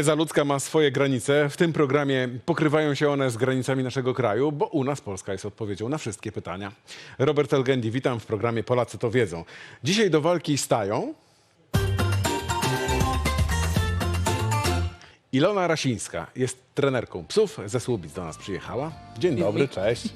Wiedza ludzka ma swoje granice. W tym programie pokrywają się one z granicami naszego kraju, bo u nas Polska jest odpowiedzią na wszystkie pytania. Robert Elgendi, witam w programie Polacy to wiedzą. Dzisiaj do walki stają Ilona Rasińska jest trenerką psów, ze Słubic do nas przyjechała. Dzień dobry, cześć.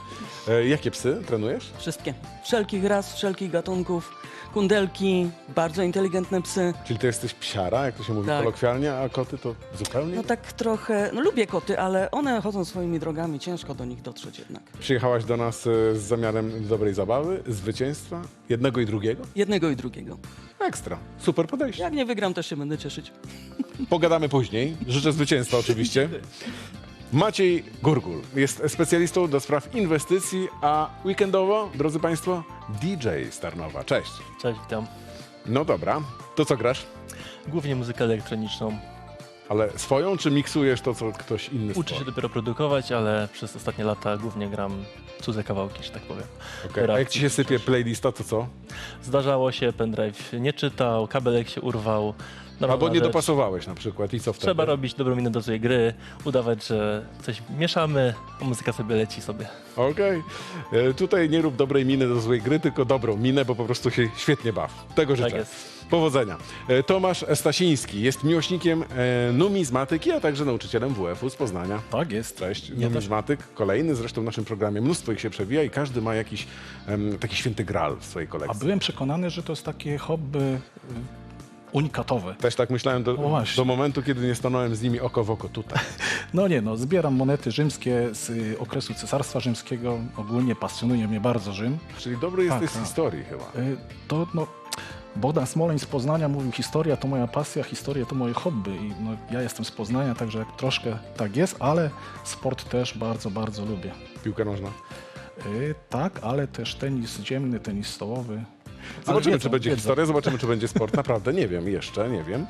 E, jakie psy trenujesz? Wszystkie. Wszelkich ras, wszelkich gatunków. Kundelki, bardzo inteligentne psy. Czyli ty jesteś psiara, jak to się mówi Tak. kolokwialnie, a koty to zupełnie? No tak trochę, no lubię koty, ale one chodzą swoimi drogami, ciężko do nich dotrzeć jednak. Przyjechałaś do nas e, z zamiarem dobrej zabawy, zwycięstwa, jednego i drugiego? Jednego i drugiego. Ekstra, super podejście. Jak nie wygram, też się będę cieszyć. Pogadamy później. Życzę zwycięstwa oczywiście. Maciej Gurgul jest specjalistą do spraw inwestycji, a weekendowo, drodzy Państwo, DJ z Tarnowa. Cześć. Cześć, witam. No dobra, to co grasz? Głównie muzykę elektroniczną. Ale swoją, czy miksujesz to, co ktoś inny Uczę się dopiero produkować, ale przez ostatnie lata głównie gram cudze kawałki, że tak powiem. Okej, A jak ci się sypie playlista, to co? Zdarzało się, pendrive nie czytał, kabelek się urwał. Albo nie rzecz. dopasowałeś na przykład i co wtedy? Trzeba robić dobrą minę do złej gry, udawać, że coś mieszamy, a muzyka sobie leci sobie. Okej. E, Tutaj nie rób dobrej miny do złej gry, tylko dobrą minę, bo po prostu się świetnie baw. Tego życzę. Tak jest. Powodzenia. E, Tomasz Stasiński jest miłośnikiem e, numizmatyki, a także nauczycielem WF-u z Poznania. Tak jest. Cześć, Ja też. numizmatyk, kolejny zresztą w naszym programie. Mnóstwo ich się przewija i każdy ma jakiś em, taki święty gral w swojej A kolekcji. byłem przekonany, że to jest takie hobby y, unikatowe. Też tak myślałem do, właśnie. do momentu, kiedy nie stanąłem z nimi oko w oko tutaj. No nie, no, zbieram monety rzymskie z y, okresu Cesarstwa Rzymskiego. Ogólnie pasjonuje mnie bardzo Rzym. Czyli dobry jesteś tak. z historii chyba. Y, To, no, Bogdan Smoleń z Poznania mówił, historia to moja pasja, historia to moje hobby. I no, ja jestem z Poznania, także troszkę tak jest, ale sport też bardzo, bardzo lubię. Piłka nożna. Y, Tak, ale też tenis ziemny, tenis stołowy. Zobaczymy, wiedzą, czy będzie wiedzą. historia, zobaczymy, czy będzie sport. Naprawdę nie wiem, jeszcze nie wiem.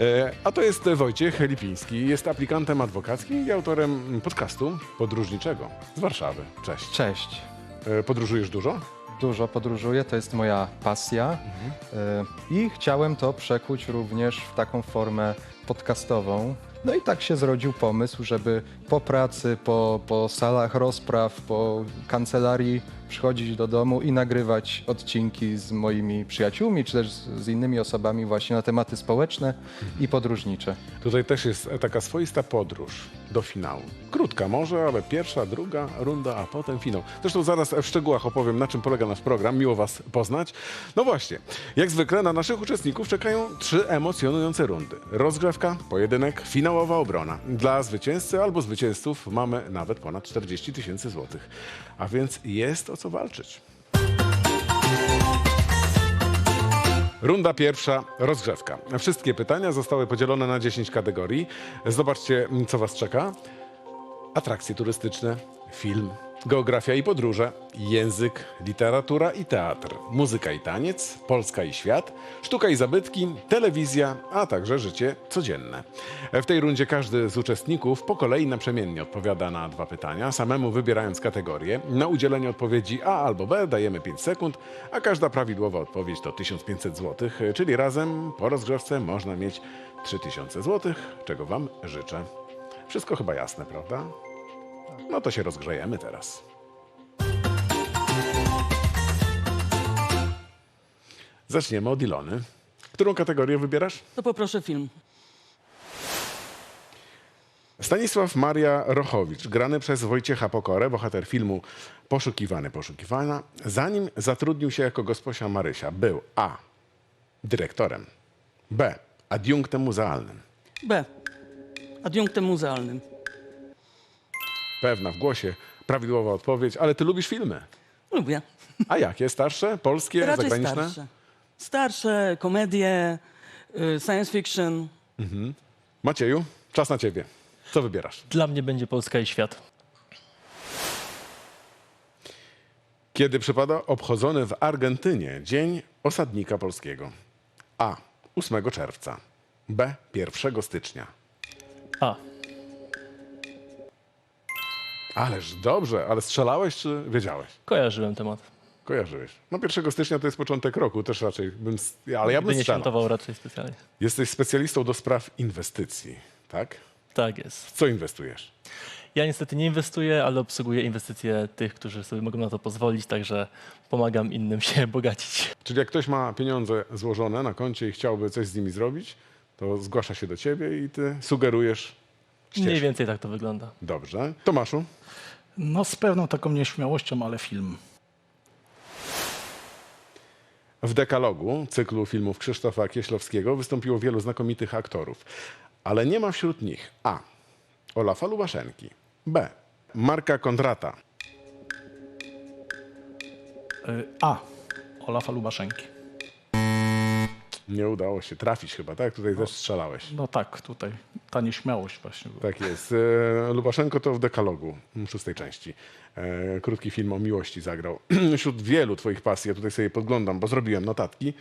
E, a to jest Wojciech Lipiński. Jest aplikantem adwokackim i autorem podcastu podróżniczego z Warszawy. Cześć. Cześć. E, podróżujesz dużo? Dużo podróżuję, to jest moja pasja y, i chciałem to przekuć również w taką formę podcastową. No i tak się zrodził pomysł, żeby po pracy, po, po salach rozpraw, po kancelarii przychodzić do domu i nagrywać odcinki z moimi przyjaciółmi, czy też z, innymi osobami właśnie na tematy społeczne i podróżnicze. Tutaj też jest taka swoista podróż do finału. Krótka może, ale pierwsza, druga runda, a potem finał. Zresztą zaraz w szczegółach opowiem, na czym polega nasz program. Miło Was poznać. No właśnie, jak zwykle na naszych uczestników czekają trzy emocjonujące rundy. Rozgrzewka, pojedynek, finałowa obrona. Dla zwycięzcy albo zwycięzców mamy nawet ponad 40 tysięcy złotych. A więc jest o co walczyć. Runda pierwsza, rozgrzewka. Wszystkie pytania zostały podzielone na 10 kategorii. Zobaczcie, co Was czeka. Atrakcje turystyczne, film, geografia i podróże, język, literatura i teatr, muzyka i taniec, Polska i świat, sztuka i zabytki, telewizja, a także życie codzienne. W tej rundzie każdy z uczestników po kolei naprzemiennie odpowiada na dwa pytania, samemu wybierając kategorię. Na udzielenie odpowiedzi A albo B dajemy 5 sekund, a każda prawidłowa odpowiedź to 1500 zł, czyli razem po rozgrzewce można mieć 3000 zł, czego Wam życzę. Wszystko chyba jasne, prawda? No to się rozgrzejemy teraz. Zaczniemy od Ilony. Którą kategorię wybierasz? To poproszę film. Stanisław Maria Rochowicz, grany przez Wojciecha Pokorę, bohater filmu Poszukiwany, Poszukiwana, zanim zatrudnił się jako gosposia Marysia, był A. Dyrektorem, B. Adiunktem muzealnym. B. Adiunktem muzealnym. Pewna w głosie, prawidłowa odpowiedź, ale ty lubisz filmy. Lubię. A jakie? Starsze? Polskie? Raczej zagraniczne? starsze. Starsze, komedie, y, science fiction. Macieju, czas na ciebie. Co wybierasz? Dla mnie będzie Polska i świat. Kiedy przypada obchodzony w Argentynie Dzień Osadnika Polskiego? A. 8 czerwca. B. 1 stycznia. A, Ależ dobrze, ale strzelałeś czy wiedziałeś? kojarzyłem temat. Kojarzyłeś. No 1 stycznia to jest początek roku, też raczej bym... Ale ja Nigdy bym nie strzelał. świętował raczej specjalnie. Jesteś specjalistą do spraw inwestycji. tak? Tak jest. W co inwestujesz? Ja niestety nie inwestuję, ale obsługuję inwestycje tych, którzy sobie mogą na to pozwolić, także pomagam innym się bogacić. Czyli jak ktoś ma pieniądze złożone na koncie i chciałby coś z nimi zrobić, to zgłasza się do ciebie i ty sugerujesz Mniej ścieżkę. więcej tak to wygląda. Dobrze. Tomaszu, No z pewną taką nieśmiałością, ale film. w dekalogu cyklu filmów Krzysztofa Kieślowskiego wystąpiło wielu znakomitych aktorów, ale nie ma wśród nich A. Olafa Lubaszenki, B. Marka Kondrata, Y, A. Olafa Lubaszenki. Nie udało się trafić chyba, tak? Tutaj też strzelałeś. No tak, tutaj ta nieśmiałość właśnie. była. Tak jest. E, Lubaszenko to w dekalogu m, szóstej części. E, Krótki film o miłości zagrał. Wśród wielu twoich pasji, ja tutaj sobie podglądam, bo zrobiłem notatki,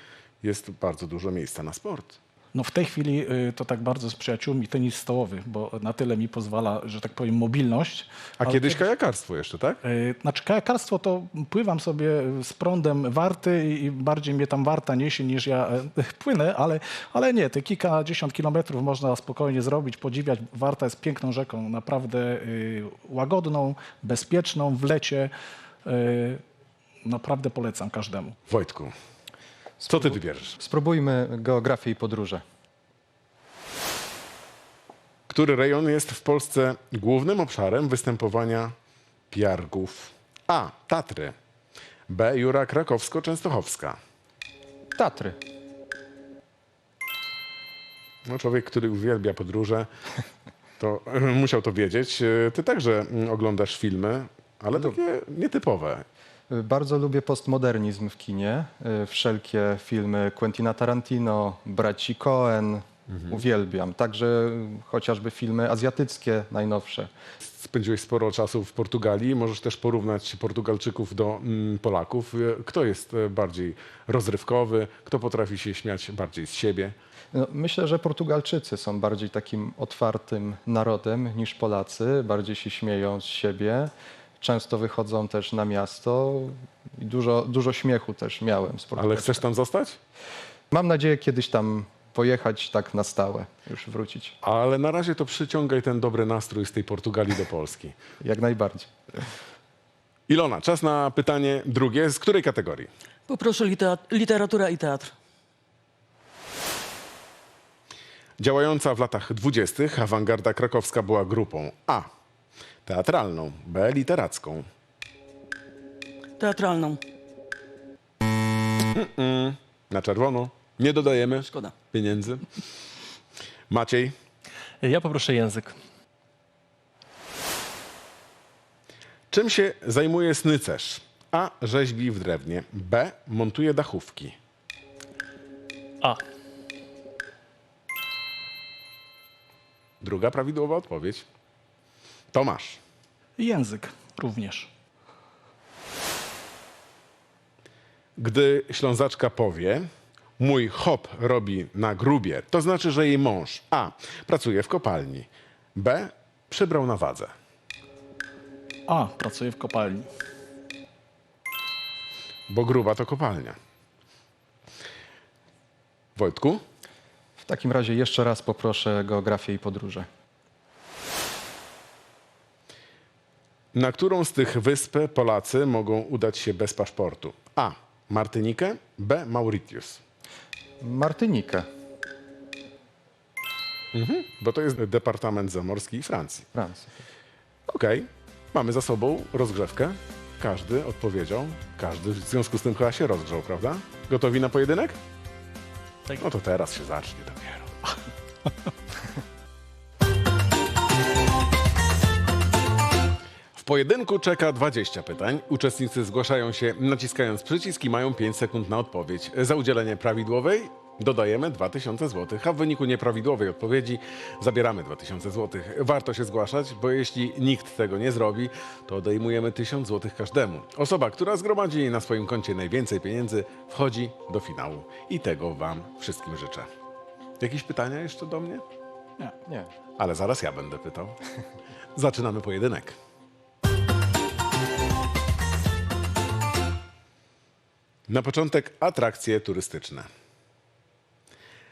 jest bardzo dużo miejsca na sport. No w tej chwili y, to tak bardzo z przyjaciółmi tenis stołowy, bo na tyle mi pozwala, że tak powiem, mobilność. A kiedyś kajakarstwo jeszcze, tak? Y, Znaczy kajakarstwo to pływam sobie z prądem warty i bardziej mnie tam warta niesie niż ja e, płynę, ale, ale nie, te kilkadziesiąt kilometrów można spokojnie zrobić, podziwiać. Warta jest piękną rzeką, naprawdę y, łagodną, bezpieczną w lecie. Naprawdę polecam każdemu. Wojtku, co ty wybierzesz? Spróbujmy geografię i podróże. Który rejon jest w Polsce głównym obszarem występowania piargów? A. Tatry. B. Jura Krakowsko-Częstochowska. Tatry. No, człowiek, który uwielbia podróże, to musiał to wiedzieć. Ty także oglądasz filmy, ale takie nietypowe. Bardzo lubię postmodernizm w kinie. Y, Wszelkie filmy Quentina Tarantino, braci Coen. Uwielbiam. Także chociażby filmy azjatyckie najnowsze. Spędziłeś sporo czasu w Portugalii. Możesz też porównać Portugalczyków do mm, Polaków. E, Kto jest e, bardziej rozrywkowy? Kto potrafi się śmiać bardziej z siebie? No, myślę, że Portugalczycy są bardziej takim otwartym narodem niż Polacy. Bardziej się śmieją z siebie. Często wychodzą też na miasto i dużo, dużo śmiechu też miałem z Ale chcesz tam zostać? Mam nadzieję kiedyś tam pojechać tak na stałe, już wrócić. Ale na razie to przyciągaj ten dobry nastrój z tej Portugalii do Polski. Jak najbardziej. Ilona, czas na pytanie drugie. Z której kategorii? Poproszę litera- literatura i teatr. Działająca w latach dwudziestych awangarda krakowska była grupą A. Teatralną, B. Literacką. Teatralną. Na czerwono. Nie dodajemy Szkoda. pieniędzy. Maciej, Ja poproszę język. czym się zajmuje snycerz? A. Rzeźbi w drewnie. B. Montuje dachówki. A. Druga prawidłowa odpowiedź. Tomasz, Język również. gdy ślązaczka powie, mój hop robi na grubie, to znaczy, że jej mąż A. pracuje w kopalni, B. przybrał na wadze. A. Pracuję w kopalni. Bo gruba to kopalnia. Wojtku, W takim razie jeszcze raz poproszę geografię i podróże. Na którą z tych wysp Polacy mogą udać się bez paszportu? A. Martynikę, B. Mauritius. Martynikę, Bo to jest Departament Zamorski Francji. Francja. Okej, mamy za sobą rozgrzewkę. Każdy odpowiedział, każdy w związku z tym chyba się rozgrzał, prawda? Gotowi na pojedynek? Tak. No to teraz się zacznie dopiero. Pojedynku czeka 20 pytań. Uczestnicy zgłaszają się naciskając przycisk i mają 5 sekund na odpowiedź. Za udzielenie prawidłowej dodajemy 2000 zł, a w wyniku nieprawidłowej odpowiedzi zabieramy 2000 zł. Warto się zgłaszać, bo jeśli nikt tego nie zrobi, to odejmujemy 1000 zł każdemu. Osoba, która zgromadzi na swoim koncie najwięcej pieniędzy, wchodzi do finału. I tego Wam wszystkim życzę. Jakieś pytania jeszcze do mnie? Nie. Nie. Ale zaraz ja będę pytał. Zaczynamy pojedynek. Na początek atrakcje turystyczne.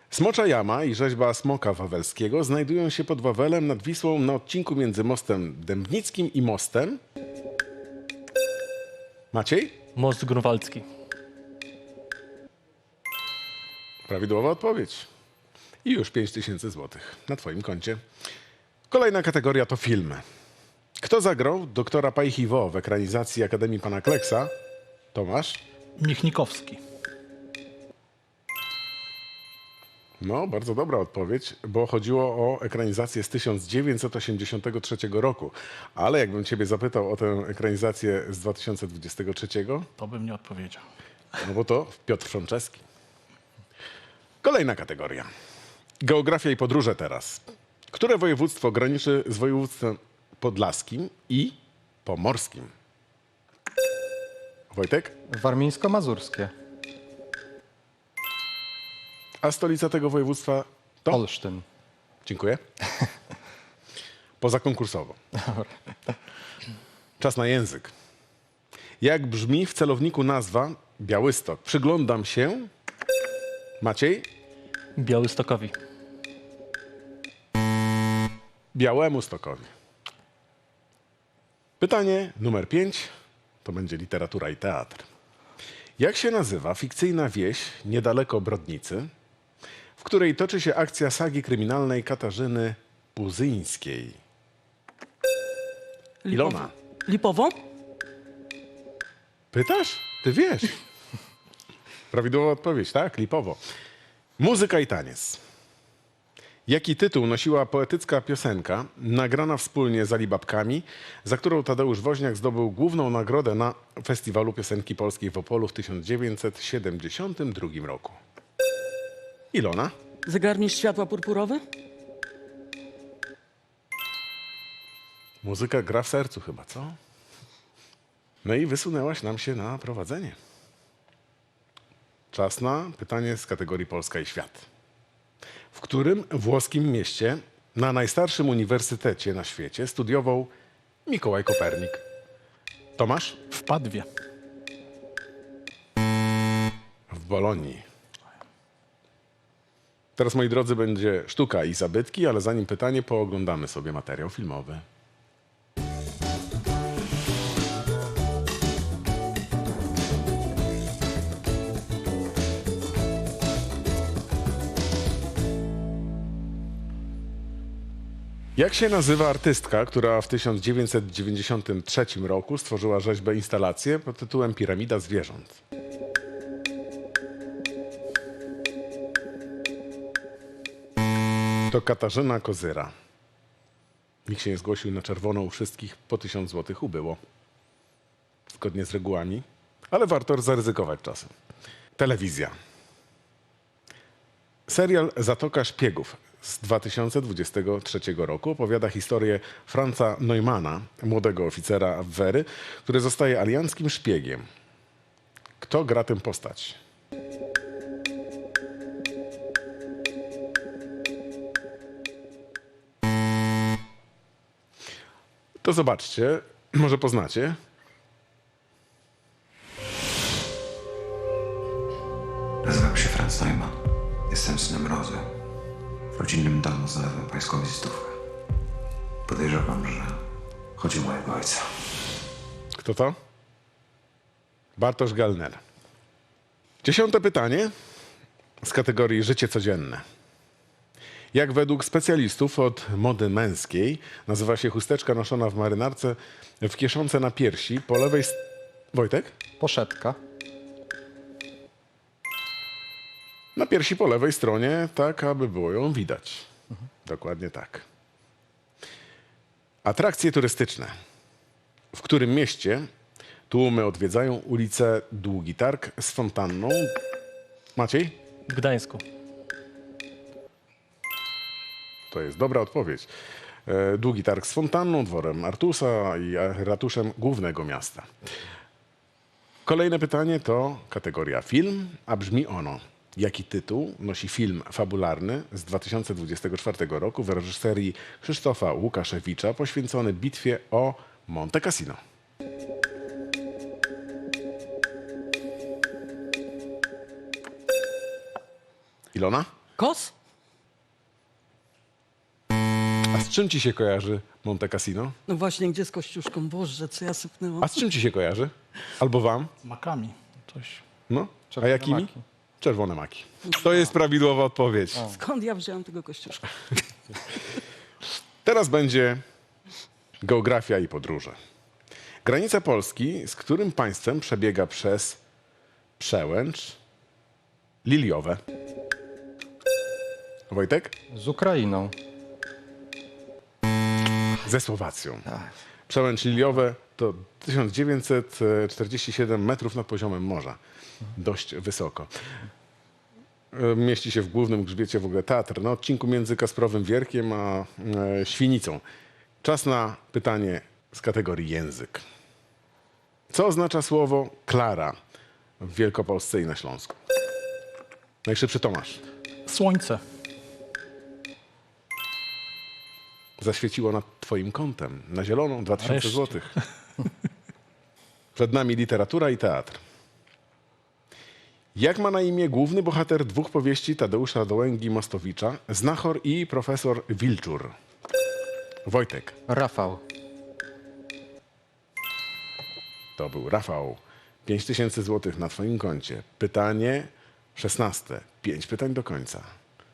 Smocza Jama i rzeźba Smoka Wawelskiego znajdują się pod Wawelem nad Wisłą na odcinku między mostem Dębnickim i mostem... Maciej? Most grunwaldzki. Prawidłowa odpowiedź. I już 5000 złotych na twoim koncie. Kolejna kategoria to filmy. Kto zagrał doktora Pajchiwo w ekranizacji Akademii Pana Kleksa? Tomasz? Michnikowski. No, bardzo dobra odpowiedź, bo chodziło o ekranizację z 1983 roku. Ale jakbym ciebie zapytał o tę ekranizację z 2023, To bym nie odpowiedział. no bo to Piotr Frączeski. Kolejna kategoria. Geografia i podróże teraz. Które województwo graniczy z województwem podlaskim i pomorskim? Wojtek? Warmińsko-mazurskie. A stolica tego województwa to? Olsztyn. Dziękuję. Pozakonkursowo. Czas na język. Jak brzmi w celowniku nazwa Białystok? Przyglądam się. Maciej? Białystokowi. Białemu Stokowi. Pytanie numer 5 to będzie literatura i teatr. Jak się nazywa fikcyjna wieś niedaleko Brodnicy, w której toczy się akcja sagi kryminalnej Katarzyny Puzyńskiej? Ilona. Lipowo? Pytasz? Ty wiesz. Prawidłowa odpowiedź, tak? Lipowo. Muzyka i taniec. Jaki tytuł nosiła poetycka piosenka, nagrana wspólnie z Alibabkami, za którą Tadeusz Woźniak zdobył główną nagrodę na Festiwalu Piosenki Polskiej w Opolu w 1972 roku? Ilona? Zegarmistrz światła purpurowy? Muzyka gra w sercu chyba, co? No i wysunęłaś nam się na prowadzenie. Czas na pytanie z kategorii Polska i świat. W którym włoskim mieście na najstarszym uniwersytecie na świecie studiował Mikołaj Kopernik? Tomasz? W Padwie. W Bolonii. Teraz, moi drodzy, będzie sztuka i zabytki, ale zanim pytanie, pooglądamy sobie materiał filmowy. Jak się nazywa artystka, która w 1993 roku stworzyła rzeźbę instalację pod tytułem Piramida Zwierząt? To Katarzyna Kozyra. Nikt się nie zgłosił na czerwoną u wszystkich, po 1000 zł ubyło. Zgodnie z regułami, ale warto zaryzykować czasem. Telewizja. Serial Zatoka Szpiegów z 2023 roku opowiada historię Franza Neumana, młodego oficera Wery, który zostaje alianckim szpiegiem. Kto gra tę postać? To zobaczcie, może poznacie. Nazywam się Franz Neumann. Jestem synem Rozy. Rodzinnym domu znalazłem pańską wizytówkę. Podejrzewam, że chodzi o mojego ojca. Kto to? Bartosz Gelner. Dziesiąte pytanie z kategorii życie codzienne. Jak według specjalistów od mody męskiej nazywa się chusteczka noszona w marynarce w kieszonce na piersi po lewej... st- Wojtek? Poszetka. Na piersi po lewej stronie, tak aby było ją widać. Dokładnie tak. Atrakcje turystyczne. W którym mieście tłumy odwiedzają ulicę Długi Targ z fontanną? Maciej? W Gdańsku. To jest dobra odpowiedź. E, Długi Targ z fontanną, dworem Artusa i ratuszem głównego miasta. Kolejne pytanie to kategoria film, a brzmi ono. Jaki tytuł nosi film fabularny z 2024 roku w reżyserii Krzysztofa Łukaszewicza poświęcony bitwie o Monte Cassino? Ilona? Kos? A z czym ci się kojarzy Monte Cassino? No właśnie, gdzie z Kościuszką? Boże, co ja sypnęłam. A z czym ci się kojarzy? Albo wam? Z makami. Coś. No? A jakimi? maki. Czerwone maki. To jest prawidłowa odpowiedź. Skąd ja wziąłem tego Kościuszka? Teraz będzie geografia i podróże. Granica Polski, z którym państwem przebiega przez przełęcz Liliowe. Wojtek? Z Ukrainą. Ze Słowacją. Przełęcz Liliowe to 1947 metrów nad poziomem morza. Dość wysoko. E, Mieści się w głównym grzbiecie w ogóle teatr na odcinku między Kasprowym Wierkiem a e, Świnicą. Czas na pytanie z kategorii język. Co oznacza słowo Klara w Wielkopolsce i na Śląsku? Najszybszy Tomasz. Słońce. Zaświeciło nad twoim kątem. Na zieloną 2000 Nareszcie. złotych. Przed nami literatura i teatr. Jak ma na imię główny bohater dwóch powieści Tadeusza Dołęgi-Mostowicza, Znachor i profesor Wilczur? Wojtek. Rafał. To był Rafał. 5000 złotych na twoim koncie. Pytanie 16. Pięć pytań do końca.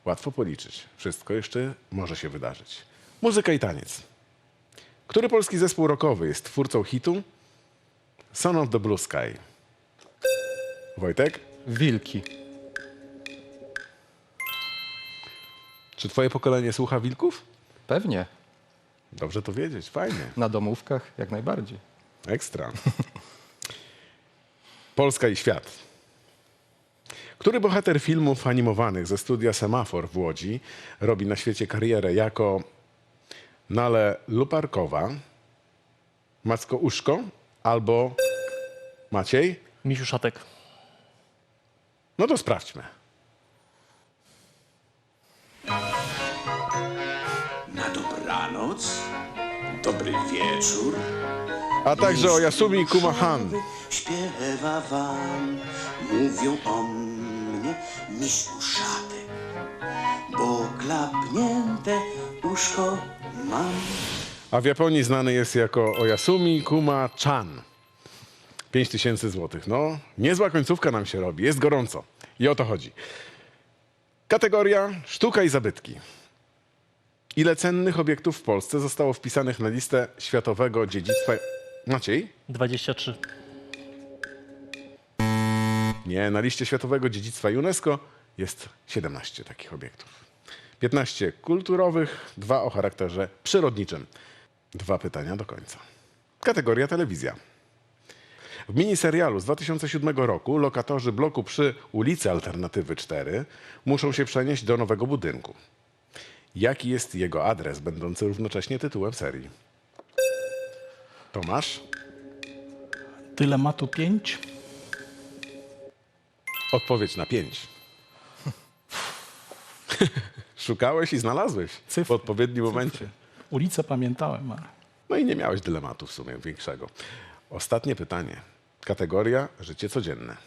Łatwo policzyć. Wszystko jeszcze może się wydarzyć. Muzyka i taniec. Który polski zespół rockowy jest twórcą hitu Son of the Blue Sky? Wojtek, Wilki. czy twoje pokolenie słucha wilków? Pewnie. Dobrze to wiedzieć, fajnie. Na domówkach jak najbardziej. Ekstra. Polska i świat. Który bohater filmów animowanych ze studia Semafor w Łodzi robi na świecie karierę jako Nale Luparkowa, Macko Uszko albo Maciej? Misiu Szatek. No to sprawdźmy. Na dobranoc, dobry wieczór. A także o Yasumi Kumahan. Śpiewa wam, mówią o mnie miś uszatek, bo klapnięte mam. A w Japonii znany jest jako Oyasumi Kuma-chan. 5000 złotych. No, niezła końcówka nam się robi. Jest gorąco. I o to chodzi. Kategoria sztuka i zabytki. Ile cennych obiektów w Polsce zostało wpisanych na listę światowego dziedzictwa... Maciej? 23. Nie, na liście światowego dziedzictwa UNESCO jest 17 takich obiektów. 15 kulturowych, dwa o charakterze przyrodniczym. Dwa pytania do końca. Kategoria telewizja. W miniserialu z 2007 roku lokatorzy bloku przy ulicy Alternatywy 4 muszą się przenieść do nowego budynku. Jaki jest jego adres, będący równocześnie tytułem serii? Tomasz? Dylematu 5. Odpowiedź na pięć. Szukałeś i znalazłeś w Cyfry. odpowiednim momencie. Ulicę pamiętałem, ale No i nie miałeś dylematu w sumie większego. Ostatnie pytanie. Kategoria życie codzienne.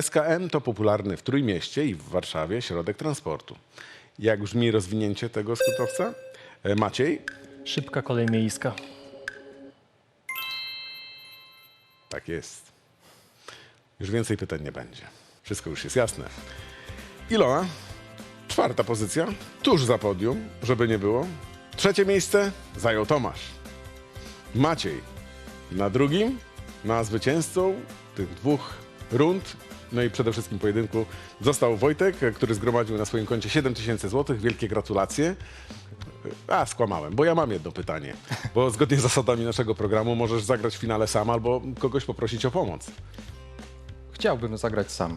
SKM to popularny w Trójmieście i w Warszawie środek transportu. Jak brzmi rozwinięcie tego skrótowca? E, Maciej? Szybka kolej miejska. Tak jest. Już więcej pytań nie będzie. Wszystko już jest jasne. Ilona, czwarta pozycja, tuż za podium, żeby nie było. Trzecie miejsce zajął Tomasz. Maciej na drugim, na zwycięzcą tych dwóch rund, no i przede wszystkim pojedynku został Wojtek, który zgromadził na swoim koncie 7 tysięcy złotych. Wielkie gratulacje. A, skłamałem, bo ja mam jedno pytanie. Bo zgodnie z zasadami naszego programu możesz zagrać w finale sam albo kogoś poprosić o pomoc. Chciałbym zagrać sam.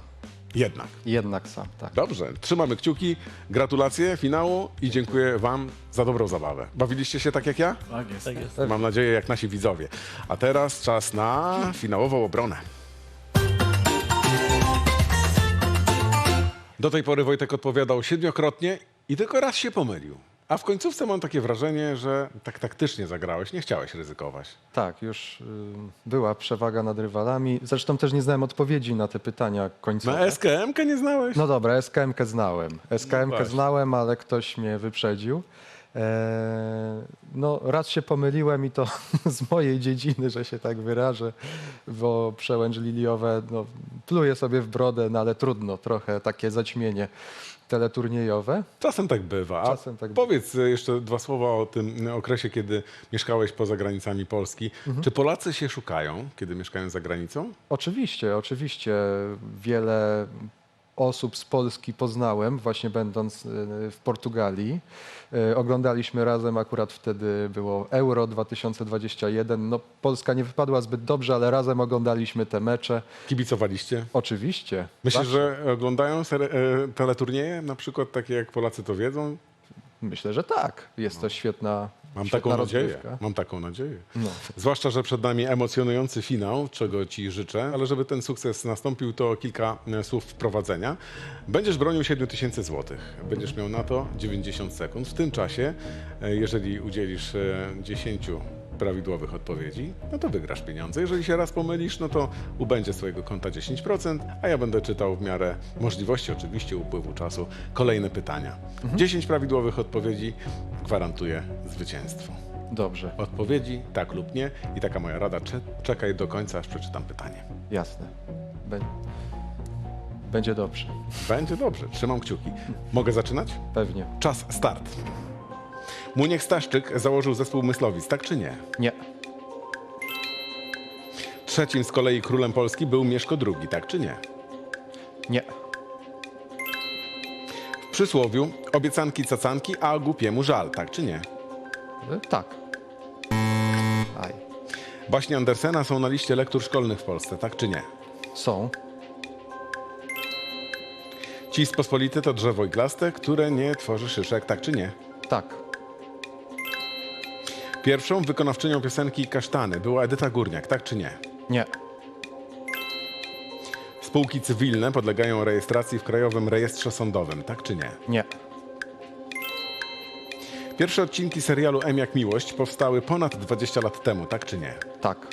Jednak. Jednak sam, tak. Dobrze, trzymamy kciuki. Gratulacje finału i dziękuję Wam za dobrą zabawę. Bawiliście się tak jak ja? tak jest. Tak jest. Mam nadzieję, jak nasi widzowie. A teraz czas na finałową obronę. Do tej pory Wojtek odpowiadał siedmiokrotnie i tylko raz się pomylił. A w końcówce mam takie wrażenie, że tak taktycznie zagrałeś, nie chciałeś ryzykować. Tak, już y, była przewaga nad rywalami. Zresztą też nie znałem odpowiedzi na te pytania końcowe. Na SKM-kę nie znałeś? No dobra, SKM-kę znałem. SKM-kę właśnie. znałem, ale ktoś mnie wyprzedził. Eee, no raz się pomyliłem i to z mojej dziedziny, że się tak wyrażę, bo przełęcz liliowe, no pluję sobie w brodę, no ale trudno, trochę takie zaćmienie teleturniejowe. Czasem tak bywa. Czasem tak powiedz e, jeszcze dwa słowa o tym okresie, kiedy mieszkałeś poza granicami Polski. Mhm. Czy Polacy się szukają, kiedy mieszkają za granicą? Oczywiście, oczywiście wiele osób z Polski poznałem, właśnie będąc y, w Portugalii. Y, Oglądaliśmy razem, akurat wtedy było Euro 2021. No, Polska nie wypadła zbyt dobrze, ale razem oglądaliśmy te mecze. Kibicowaliście? Oczywiście. Myślisz, że oglądają e, teleturnieje, na przykład takie jak Polacy to wiedzą? Myślę, że tak. Jest to świetna Mam taką nadzieję. Mam taką nadzieję. No. Zwłaszcza, że przed nami emocjonujący finał, czego Ci życzę, ale żeby ten sukces nastąpił, to kilka e, słów wprowadzenia. Będziesz bronił 7 tysięcy złotych. Będziesz miał na to 90 sekund. W tym czasie, e, jeżeli udzielisz e, 10 prawidłowych odpowiedzi, no to wygrasz pieniądze. Jeżeli się raz pomylisz, no to ubędzie swojego konta 10%, a ja będę czytał w miarę możliwości, oczywiście upływu czasu, kolejne pytania. 10 prawidłowych odpowiedzi gwarantuje zwycięstwo Dobrze, odpowiedzi, tak lub nie. I taka moja rada, cze- czekaj do końca, aż przeczytam pytanie. jasne. Bę- Będzie dobrze, Będzie dobrze, trzymam kciuki. Mogę zaczynać? pewnie. Czas, start. Muniek Staszczyk założył zespół Myslowic, tak czy nie? Nie, Trzecim z kolei królem Polski był Mieszko II, tak czy nie? nie, W przysłowiu obiecanki cacanki, a głupiemu żal, tak czy nie? Y, tak. Aj. Baśnie Andersena są na liście lektur szkolnych w Polsce, tak czy nie? Są. Cis pospolity to drzewo iglaste, które nie tworzy szyszek, tak czy nie? Tak. Pierwszą wykonawczynią piosenki Kasztany była Edyta Górniak, tak czy nie? Nie. Spółki cywilne podlegają rejestracji w Krajowym Rejestrze Sądowym, tak czy nie? Nie. Pierwsze odcinki serialu M jak Miłość powstały ponad 20 lat temu, tak czy nie? Tak.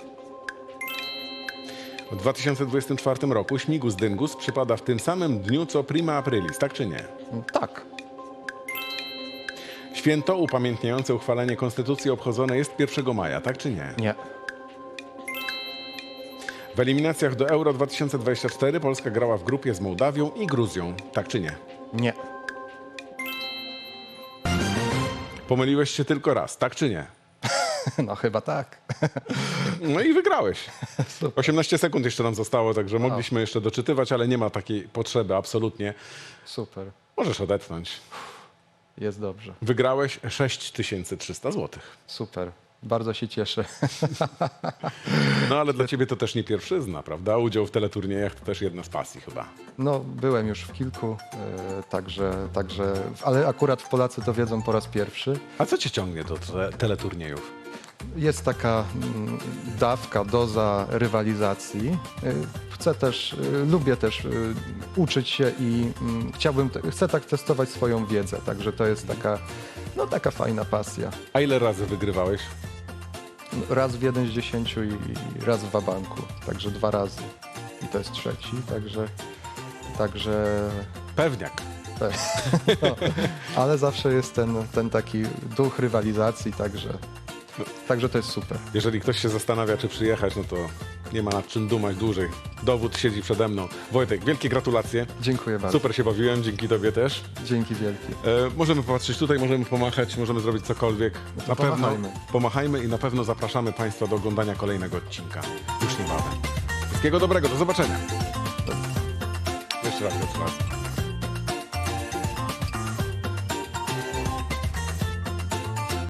W 2024 roku Śmigus Dyngus przypada w tym samym dniu co Prima Aprilis, tak czy nie? Tak. Święto upamiętniające uchwalenie Konstytucji obchodzone jest 1 maja, tak czy nie? Nie. W eliminacjach do Euro 2024 Polska grała w grupie z Mołdawią i Gruzją, tak czy nie? Nie. Pomyliłeś się tylko raz, tak czy nie? No chyba tak. No i wygrałeś. 18 sekund jeszcze nam zostało, także mogliśmy jeszcze doczytywać, ale nie ma takiej potrzeby, absolutnie. Super. Możesz odetchnąć. Jest dobrze. Wygrałeś 6300 zł. Super. Bardzo się cieszę. No ale dla ciebie to też nie pierwszyzna, prawda? Udział w teleturniejach to też jedna z pasji chyba. No, byłem już w kilku, e, także, także, ale akurat w Polacy to wiedzą po raz pierwszy. A co cię ciągnie do te teleturniejów? Jest taka mm, dawka, doza rywalizacji. E, Chcę też, e, lubię też e, uczyć się i mm, chciałbym, te- chcę tak testować swoją wiedzę, także to jest taka, no taka fajna pasja. A ile razy wygrywałeś? Raz w jeden z dziesięciu i, i raz w wabanku, także dwa razy. I to jest trzeci, także, także Pewniak. Tak. No, ale zawsze jest ten, ten taki duch rywalizacji, także, także to jest super. Jeżeli ktoś się zastanawia, czy przyjechać, no to nie ma nad czym dumać dłużej. Dowód siedzi przede mną. Wojtek, wielkie gratulacje. Dziękuję bardzo. Super się bawiłem, dzięki tobie też. Dzięki wielkie. E, możemy popatrzeć tutaj, możemy pomachać, możemy zrobić cokolwiek. No na pewno pomachajmy. pomachajmy i na pewno zapraszamy Państwa do oglądania kolejnego odcinka. Już niebawem. Wszystkiego dobrego, do zobaczenia. Jeszcze raz, jeszcze raz.